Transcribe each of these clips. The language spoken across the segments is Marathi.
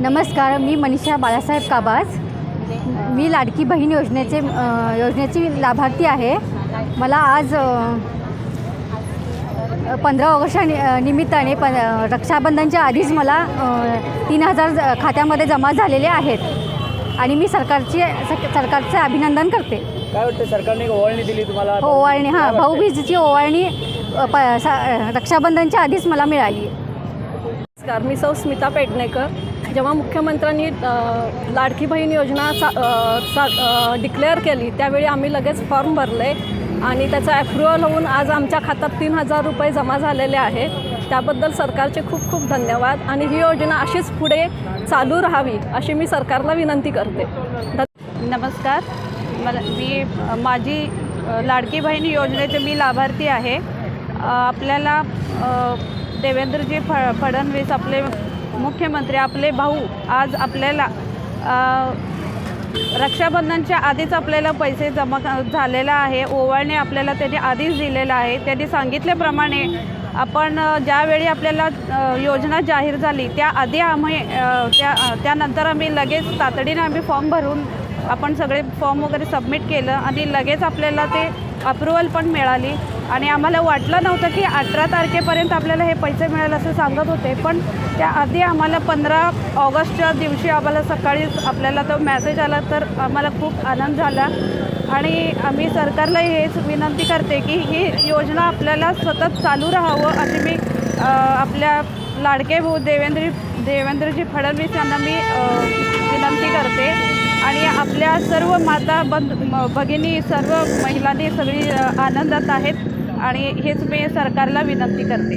नमस्कार मी मनीषा बाळासाहेब काबाज मी लाडकी बहीण योजनेचे योजनेची लाभार्थी आहे. मला आज पंधरा ऑगस्टच्या नि निमित्ताने प रक्षाबंधनच्या आधीच मला तीन हजार खात्यामध्ये जमा झालेले आहेत. आणि मी सरकारची सरकारचे अभिनंदन करते. काय वाटतं सरकारने ओवाळणी दिली तुम्हाला? ओवाळणी हां काय वाटतंय? भाऊबीजेची ओवाळणी प सा रक्षाबंधनच्या आधीच मला मिळाली. नमस्कार मी सौ स्मिता पेडणेकर. जेव्हा मुख्यमंत्र्यांनी लाडकी बहीण योजना चा सा चा डिक्लेअर केली त्यावेळी आम्ही लगेच फॉर्म भरले आणि त्याचं ॲप्रुव्हल होऊन आज आमच्या खात्यात तीन हजार रुपये जमा झालेले आहेत त्याबद्दल सरकारचे खूप खूप धन्यवाद आणि ही योजना अशीच पुढे चालू राहावी अशी मी सरकारला विनंती करते. नमस्कार. मला मी माझी लाडकी बहीण योजनेचे मी लाभार्थी आहे. आपल्याला देवेंद्रजी फ फडणवीस आपले मुख्यमंत्री आपले भाऊ आज आपल्याला रक्षाबंधनच्या आधीच आपल्याला पैसे जमा झालेला आहे. ओवाळणे आपल्याला त्यांनी आधीच दिलेला आहे. त्यांनी सांगितल्याप्रमाणे आपण ज्यावेळी आपल्याला योजना जाहीर झाली त्याआधी आम्ही त्या त्यानंतर आम्ही लगेच तातडीनं आम्ही फॉर्म भरून आपण सगळे फॉर्म वगैरे सबमिट केलं आणि लगेच आपल्याला ते अप्रुव्हल पण मिळाली. आणि आम्हाला वाटलं नव्हतं की अठरा तारखेपर्यंत आपल्याला हे पैसे मिळेल असं सांगत होते. पण त्याआधी आम्हाला पंधरा ऑगस्टच्या दिवशी आम्हाला सकाळीच आपल्याला तो मेसेज आला तर आम्हाला खूप आनंद झाला. आणि आम्ही सरकारला हेच विनंती करते की ही योजना आपल्याला सतत चालू राहावं अशी मी आपल्या लाडके भाऊ देवेंद्र देवेंद्रजी फडणवीस यांना मी विनंती करते. आणि आपल्या सर्व माता बंध म- भगिनी सर्व महिलांनी सगळी आनंदात आहेत आणि हेच मी सरकारला विनंती करते.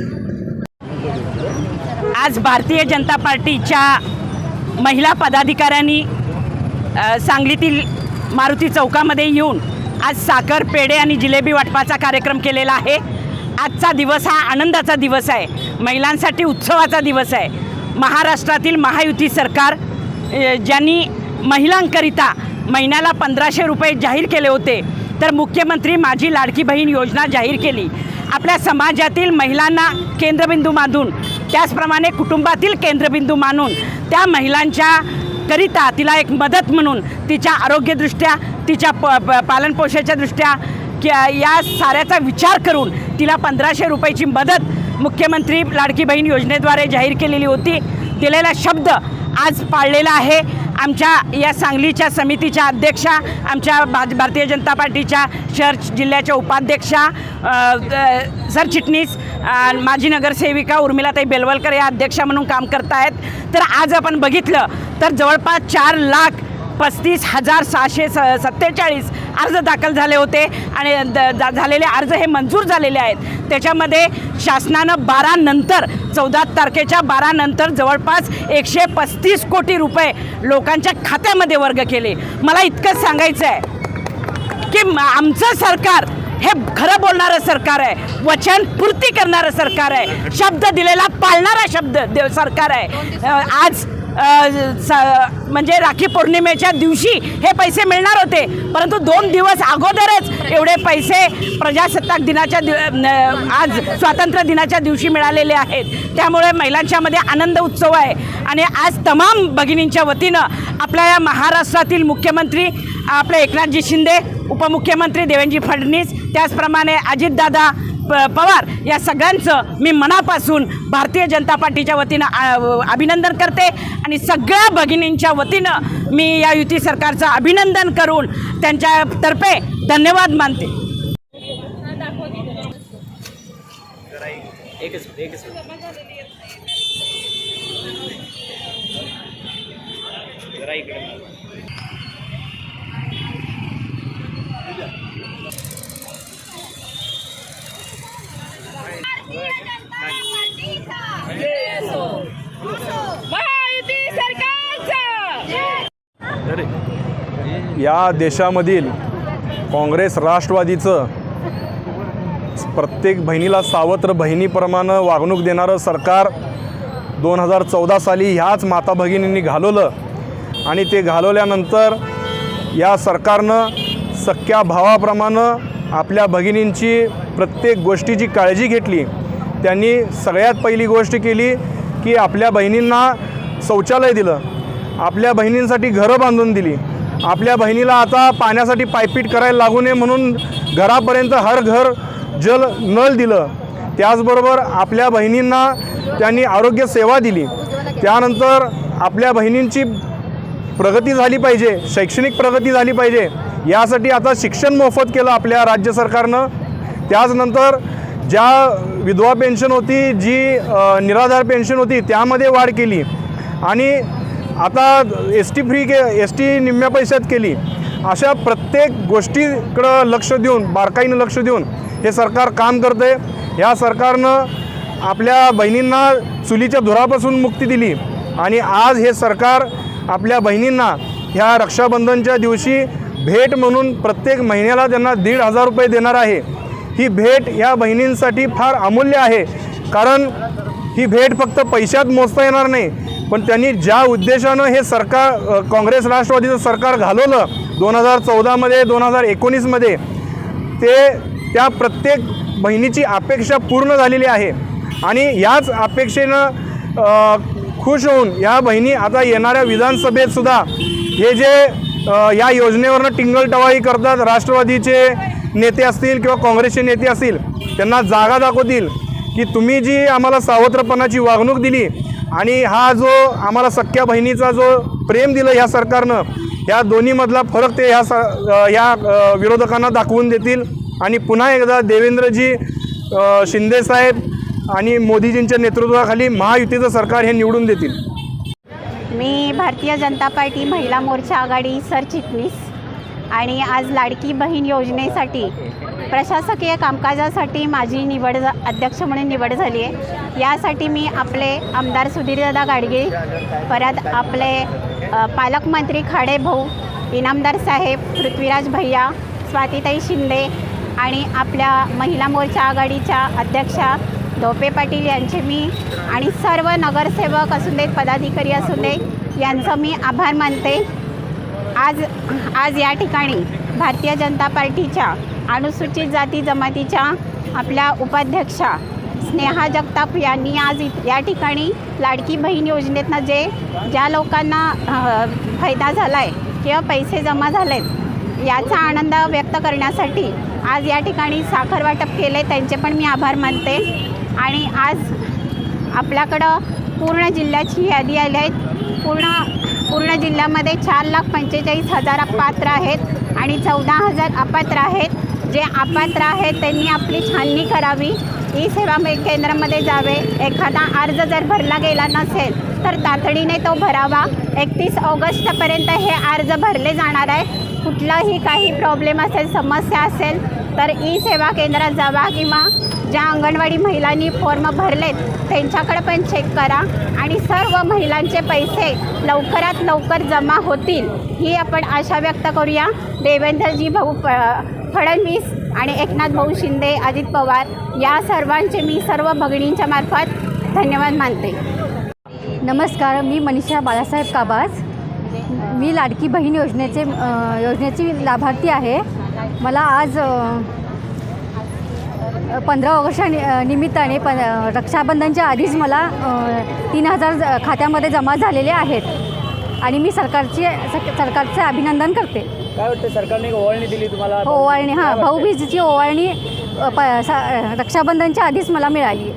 आज भारतीय जनता पार्टीच्या महिला पदाधिकाऱ्यांनी सांगलीतील मारुती चौकामध्ये येऊन आज साखर पेढे आणि जिलेबी वाटपाचा कार्यक्रम केलेला आहे. आजचा दिवस हा आनंदाचा दिवस आहे. महिलांसाठी उत्सवाचा दिवस आहे. महाराष्ट्रातील महायुती सरकार ज्यांनी महिलांकरिता महिन्याला पंधराशे रुपये जाहीर केले होते. तर मुख्यमंत्री माझी लाडकी बहीण योजना जाहीर केली. आपल्या समाजातील महिलांना केंद्रबिंदू मानून त्याचप्रमाणे कुटुंबातील केंद्रबिंदू मानून त्या महिलांच्या करिता तिला एक मदत म्हणून तिच्या आरोग्यदृष्ट्या तिच्या प प पालनपोषणाच्या दृष्ट्या या साऱ्याचा विचार करून तिला पंधराशे रुपयाची मदत मुख्यमंत्री लाडकी बहीण योजनेद्वारे जाहीर केलेली होती. दिलेला शब्द आज पाळलेला आहे. आमच्या या सांगलीच्या समितीच्या अध्यक्षा आमच्या भा भारतीय जनता पार्टीच्या शहर जिल्ह्याच्या उपाध्यक्षा सरचिटणीस माजी नगरसेविका उर्मिलाताई बेलवलकर या अध्यक्षा म्हणून काम करत आहेत तर आज आपण बघितलं तर जवळपास चार लाख पस्तीस हजार सहाशे स सत्तेचाळीस अर्ज दाखल झाले होते आणि द झालेले अर्ज हे मंजूर झालेले आहेत. त्याच्यामध्ये शासनानं बारा नंतर चौदा तारखेच्या बारा नंतर जवळपास एकशे पस्तीस कोटी रुपये लोकांच्या खात्यामध्ये वर्ग केले. मला इतकंच सांगायचं आहे की आमचं सरकार हे खरं बोलणारं सरकार आहे. वचन पूर्ती करणारं सरकार आहे. शब्द दिलेला पाळणारा शब्द दे सरकार आहे. आज म्हणजे राखी पौर्णिमेच्या दिवशी हे पैसे मिळणार होते. परंतु दोन दिवस अगोदरच एवढे पैसे प्रजासत्ताक दिनाच्या दिव आज स्वातंत्र्य दिनाच्या दिवशी मिळालेले आहेत. त्यामुळे महिलांच्यामध्ये आनंद उत्सव आहे. आणि आज तमाम भगिनींच्या वतीनं आपल्या या महाराष्ट्रातील मुख्यमंत्री आपले एकनाथजी शिंदे उपमुख्यमंत्री देवेंद्रजी फडणवीस त्याचप्रमाणे अजितदादा प पवार या सगळ्यांचं मी मनापासून भारतीय जनता पार्टीच्या वतीनं अभिनंदन करते. आणि सगळ्या भगिनींच्या वतीनं मी या युती सरकारचं अभिनंदन करून त्यांच्यातर्फे धन्यवाद मानते. जरा इकडे. या देशामधील काँग्रेस राष्ट्रवादीचं प्रत्येक बहिणीला सावत्र बहिणीप्रमाणे वागणूक देणारं सरकार दोन हजार चौदा साली ह्याच माता भगिनींनी घालवलं. आणि ते घालवल्यानंतर या सरकारनं सख्या भावाप्रमाणे आपल्या भगिनींची प्रत्येक गोष्टीची काळजी घेतली. त्यांनी सगळ्यात पहिली गोष्ट केली की आपल्या बहिणींना शौचालय दिलं. आपल्या बहिणींसाठी घरं बांधून दिली. आपल्या बहिणीला आता पाण्यासाठी पायपीट करायला लागू नये म्हणून घरापर्यंत हर घर जल नळ दिलं. त्याचबरोबर आपल्या बहिणींना त्यांनी आरोग्य सेवा दिली. त्यानंतर आपल्या बहिणींची प्रगती झाली पाहिजे शैक्षणिक प्रगती झाली पाहिजे. यासाठी आता शिक्षण मोफत केलं आपल्या राज्य सरकारनं. त्याचनंतर ज्या विधवा पेन्शन होती जी निराधार पेन्शन होती त्यामध्ये वाढ केली. आणि आता एस टी फ्री के एस टी निम्म्या पैशात केली अशा प्रत्येक गोष्टीकडं लक्ष देऊन बारकाईनं लक्ष देऊन हे सरकार काम करतं आहे ह्या सरकारनं आपल्या बहिणींना चुलीच्या धुरापासून मुक्ती दिली आणि आज हे सरकार आपल्या बहिणींना ह्या रक्षाबंधनच्या दिवशी भेट म्हणून प्रत्येक महिन्याला त्यांना दीड हजार रुपये देणार आहे. ही भेट या बहिणींसाठी फार अमूल्य आहे. कारण ही भेट फक्त पैशात मोजता येणार नाही पण त्यांनी ज्या उद्देशानं हे सरकार काँग्रेस राष्ट्रवादीचं सरकार घालवलं दोन हजार चौदामध्ये दोन हजार एकोणीसमध्ये ते त्या प्रत्येक बहिणीची अपेक्षा पूर्ण झालेली आहे. आणि याच अपेक्षेनं खुश होऊन या बहिणी आता येणाऱ्या विधानसभेतसुद्धा हे जे या योजनेवरनं टिंगलटवाळी करतात राष्ट्रवादीचे नेते असतील किंवा काँग्रेसचे नेते असतील त्यांना जागा दाखवतील की तुम्ही जी आम्हाला सावत्रपणाची वागणूक दिली आणि हा जो आम्हाला सख्या बहिणीचा जो प्रेम दिलं ह्या सरकारनं या दोन्हीमधला फरक ते ह्या स ह्या विरोधकांना दाखवून देतील. आणि पुन्हा एकदा देवेंद्रजी शिंदेसाहेब आणि मोदीजींच्या नेतृत्वाखाली महायुतीचं सरकार हे निवडून देतील. मी भारतीय जनता पार्टी महिला मोर्चा आघाडी सरचिटणीस आणि आज लाडकी बहीण योजनेसाठी प्रशासकीय कामकाजासाठी माझी निवड झा- अध्यक्ष म्हणून निवड झाली आहे. यासाठी मी आपले आमदार सुधीरदादा गाडगे परत आपले पालकमंत्री खाडे भाऊ इनामदार साहेब पृथ्वीराज भैया स्वातीताई शिंदे आणि आपल्या महिला मोर्चा आघाडीच्या अध्यक्षा धोपे पाटील यांचे मी आणि सर्व नगरसेवक असून देत पदाधिकारी असून दे यांचं मी आभार मानते. आज आज या ठिकाणी भारतीय जनता पार्टीच्या अनुसूचित जाती जमातीच्या आपल्या उपाध्यक्षा स्नेहा जगताप यांनी आज या ठिकाणी लाडकी बहीण योजनेतनं जे ज्या लोकांना फायदा झाला आहे किंवा पैसे जमा झाले आहेत याचा आनंद व्यक्त करण्यासाठी आज या ठिकाणी साखर वाटप केले त्यांचे पण मी आभार मानते. आणि आज आपल्याकडं पूर्ण जिल्ह्याची यादी आली आहेत पूर्ण पूर्ण जिल्ह्यामध्ये चार लाख पंचेचाळीस हजार अपात्र आहेत आणि चौदा हजार अपात्र आहेत. जे अपात्र आहेत त्यांनी आपली छाननी करावी. ई सेवा केंद्रामध्ये जावे. एखादा अर्ज जर भरला गेला नसेल तर तातडीने तो भरावा. एकतीस ऑगस्टपर्यंत हे अर्ज भरले जाणार आहे. कुठलाही काही प्रॉब्लेम असेल समस्या असेल तर ई सेवा केंद्रात जावा किंवा ज्या अंगणवाडी महिलांनी फॉर्म भरलेत त्यांच्याकडे पण चेक करा. आणि सर्व महिलांचे पैसे लवकरात लवकर जमा होतील ही आपण आशा व्यक्त करूया. देवेंद्रजी भाऊ प फडणवीस आणि एकनाथ भाऊ शिंदे अजित पवार या सर्वांचे मी सर्व भगिनींच्या मार्फत धन्यवाद मानते. नमस्कार मी मनीषा बाळासाहेब काबाज मी लाडकी बहीण योजनेचे योजनेची लाभार्थी आहे. मला आज पंधरा ऑगस्टच्या निमित्ताने प रक्षाबंधनच्या आधीच मला तीन हजार खात्यामध्ये जमा झालेले आहेत. आणि मी सरकारचे सरकारचे अभिनंदन करते. काय वाटतं सरकारने ओवाळणी दिली तुम्हाला? ओवाळणी हां काय वाटतंय? भाऊबीजेची ओवाळणी प रक्षाबंधनच्या आधीच मला मिळाली.